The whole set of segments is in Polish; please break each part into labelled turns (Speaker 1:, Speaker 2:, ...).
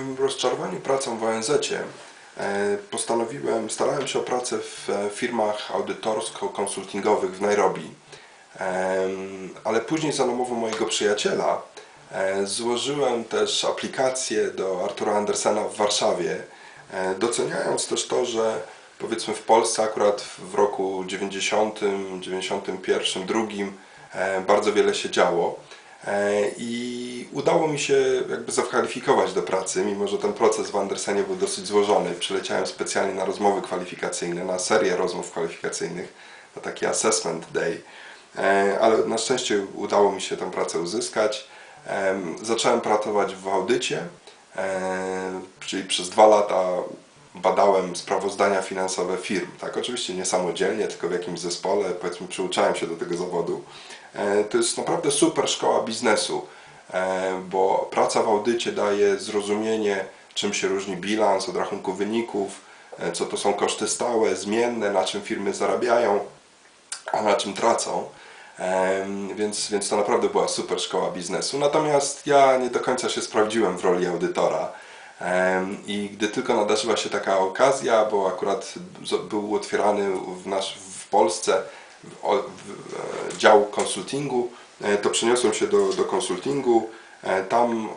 Speaker 1: moim rozczarowaniu pracą w ONZ postanowiłem, starałem się o pracę w e, firmach audytorsko-konsultingowych w Nairobi, ale później za namową mojego przyjaciela e, złożyłem też aplikację do Artura Andersena w Warszawie, e, doceniając też to, że powiedzmy w Polsce akurat w roku 90, 91, drugim e, bardzo wiele się działo. E, i udało mi się jakby zakwalifikować do pracy, mimo że ten proces w Andersenie był dosyć złożony. Przyleciałem specjalnie na rozmowy kwalifikacyjne, na serię rozmów kwalifikacyjnych, na taki assessment day, E, ale na szczęście udało mi się tę pracę uzyskać. Em, Zacząłem pracować w audycie, e, czyli przez dwa lata badałem sprawozdania finansowe firm. Tak, oczywiście nie samodzielnie, tylko w jakimś zespole, powiedzmy, przyuczałem się do tego zawodu. E, To jest naprawdę super szkoła biznesu, e, bo praca w audycie daje zrozumienie, czym się różni bilans od rachunku wyników, e, co to są koszty stałe, zmienne, na czym firmy zarabiają, a na czym tracą. Więc, więc to naprawdę była super szkoła biznesu. Natomiast ja nie do końca się sprawdziłem w roli audytora. I gdy tylko nadarzyła się taka okazja, bo akurat był otwierany w, nasz, w Polsce e, dział konsultingu, e, to przeniosłem się do, do konsultingu. E, Tam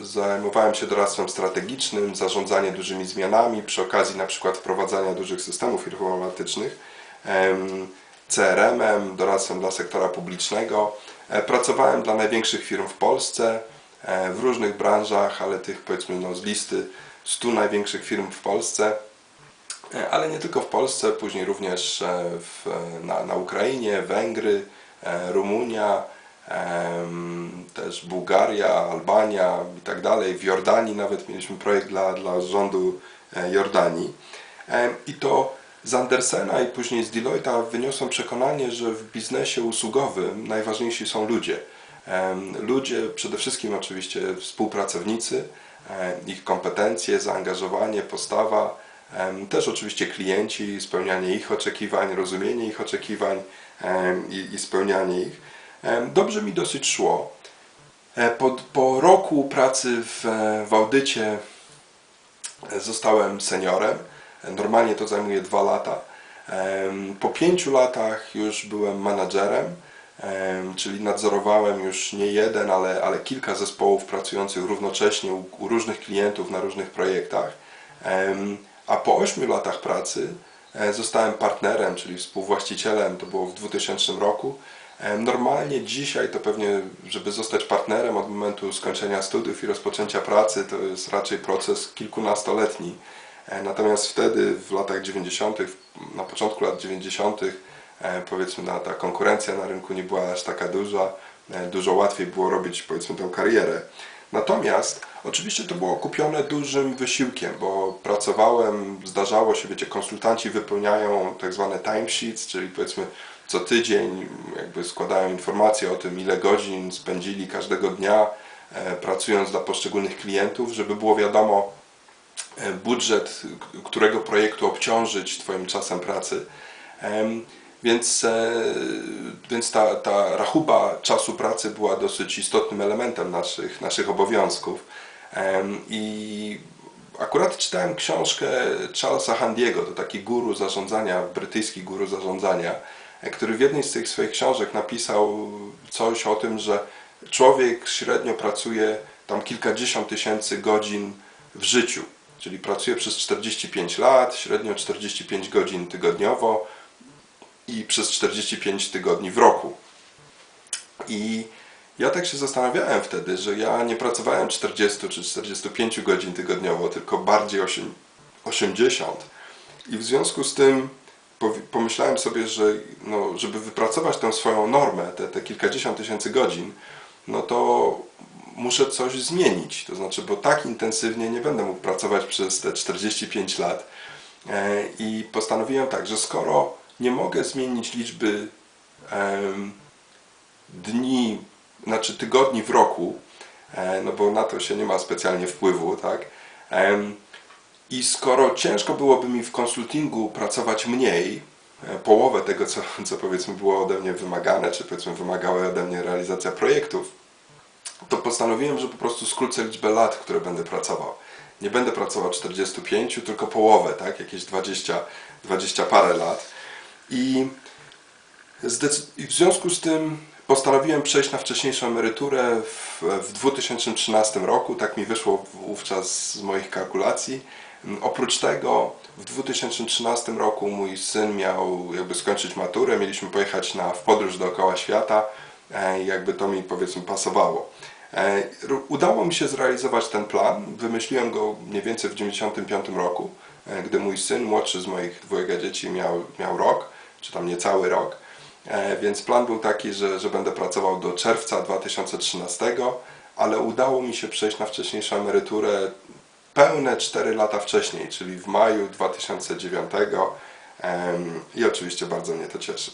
Speaker 1: zajmowałem się doradztwem strategicznym, zarządzanie dużymi zmianami, przy okazji na przykład wprowadzania dużych systemów informatycznych, em, CRM-em, doradztwem dla sektora publicznego. Pracowałem dla największych firm w Polsce, w różnych branżach, ale tych powiedzmy no, z listy 100 największych firm w Polsce. E, ale nie tylko w Polsce, później również e, w, e, na, na Ukrainie, Węgry, e, Rumunia, też Bułgaria, Albania i tak dalej. W Jordanii nawet mieliśmy projekt dla, dla rządu e, Jordanii. I to z Andersena i później z Deloitte'a wyniosłem przekonanie, że w biznesie usługowym najważniejsi są ludzie. Ludzie, przede wszystkim oczywiście współpracownicy, ich kompetencje, zaangażowanie, postawa, też oczywiście klienci, spełnianie ich oczekiwań, rozumienie ich oczekiwań i, spełnianie ich. Dobrze mi dosyć szło. E, Po, po roku pracy w, e, w audycie e, zostałem seniorem. Normalnie to zajmuje dwa lata. Po pięciu latach już byłem menadżerem, em, czyli nadzorowałem już nie jeden, ale, ale kilka zespołów pracujących równocześnie u, u różnych klientów na różnych projektach. A po ośmiu latach pracy e, zostałem partnerem, czyli współwłaścicielem, to było w 2000 roku. Normalnie dzisiaj to pewnie, żeby zostać partnerem od momentu skończenia studiów i rozpoczęcia pracy, to jest raczej proces kilkunastoletni. E, Natomiast wtedy, w latach 90., na początku lat 90., e, powiedzmy, na, ta konkurencja na rynku nie była aż taka duża, e, dużo łatwiej było robić, powiedzmy, tę karierę. Natomiast oczywiście to było kupione dużym wysiłkiem, bo pracowałem, zdarzało się, wiecie, konsultanci wypełniają tak zwane timesheets, czyli powiedzmy co tydzień jakby składają informacje o tym, ile godzin spędzili każdego dnia e, pracując dla poszczególnych klientów, żeby było wiadomo, e, budżet, którego projektu obciążyć Twoim czasem pracy. Więc, e, więc ta, ta rachuba czasu pracy była dosyć istotnym elementem naszych, naszych obowiązków. I akurat czytałem książkę Charlesa Handiego, to taki guru zarządzania, brytyjski guru zarządzania, e, który w jednej z tych swoich książek napisał coś o tym, że człowiek średnio pracuje tam kilkadziesiąt tysięcy godzin w życiu, czyli pracuje przez 45 lat, średnio 45 godzin tygodniowo i przez 45 tygodni w roku. I ja tak się zastanawiałem wtedy, że ja nie pracowałem 40 czy 45 godzin tygodniowo, tylko bardziej osiem- 80. I w związku z tym pomyślałem sobie, że no, żeby wypracować tę swoją normę, te, te kilkadziesiąt tysięcy godzin, no to muszę coś zmienić. To znaczy, bo tak intensywnie nie będę mógł pracować przez te 45 lat. E, I postanowiłem tak, że skoro nie mogę zmienić liczby dni, znaczy tygodni w roku, e, no bo na to się nie ma specjalnie wpływu, tak? I skoro ciężko byłoby mi w konsultingu pracować mniej, e, połowę tego, co, co powiedzmy było ode mnie wymagane, czy powiedzmy wymagały ode mnie realizacja projektów, to postanowiłem, że po prostu skrócę liczbę lat, które będę pracował. Nie będę pracował 45, tylko połowę, tak? Jakieś 20, 20 parę lat. I, w związku z tym postanowiłem przejść na wcześniejszą emeryturę w, w 2013 roku. Tak mi wyszło wówczas z moich kalkulacji. Oprócz tego w 2013 roku mój syn miał jakby skończyć maturę, mieliśmy pojechać na, w podróż dookoła świata e, jakby to mi powiedzmy pasowało. E, Udało mi się zrealizować ten plan. Wymyśliłem go mniej więcej w 1995 roku, e, gdy mój syn, młodszy z moich dwojga dzieci, miał, miał rok, czy tam niecały rok. E, Więc plan był taki, że, że będę pracował do czerwca 2013, ale udało mi się przejść na wcześniejszą emeryturę pełne 4 lata wcześniej, czyli w maju 2009 em, i oczywiście bardzo mnie to cieszy.